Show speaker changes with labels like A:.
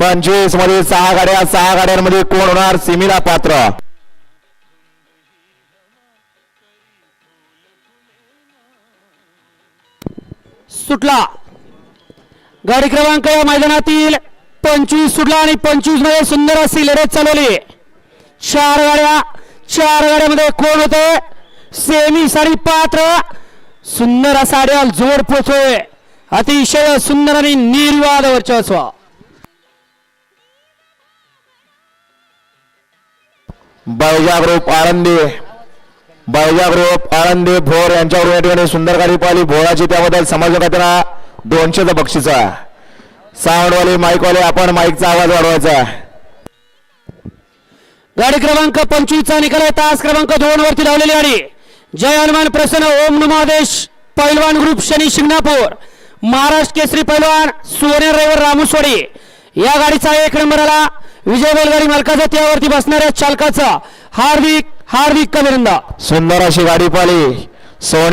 A: पंचवीसमध्ये सहा गाड्या सहा गाड्यांमध्ये कोण होणार? सिमीला पात्र.
B: सुटला. गाडी क्रमांक या मैदानातील पंचवीस सुटला आणि पंचवीसमध्ये सुंदर अशी लढत चालवली. चार गाड्या चार गाड्यामध्ये कोण होते? सेमी साठी पात्र. सुंदर असा जोड पोचोय अतिशय सुंदर आणि निर्वाद वर्चस्व.
A: बैजा ग्रुप आळंदी. बैजा ग्रुप आळंदी भोर यांच्यावर या ठिकाणी सुंदर गाडी पाहिली. भोराची त्याबद्दल समाजकातना दोनशेचा बक्षीस आहे. साऊंडवाले माईकवाले आपण माईकचा आवाज वाढवायचा
B: गाडी क्रमांक पंचवीस चा निकाल आहे. तास क्रमांक दोन वरती धावलेली गाडी. जय हनुमान प्रसन्न ओम नमादेश पैलवान ग्रुप शनी शिंगणापूर. महाराष्ट्र केसरी पैलवान सुवर्ण ड्रायव्हर रामुसवाडी या गाडीचा एक नंबर आला. विजय बैलगाडी मालकाचा त्यावरती बसणाऱ्या चालकाचा हार्दिक हार्दिक अभिनंदन.
A: सुंदर अशी गाडी पाली सोन्या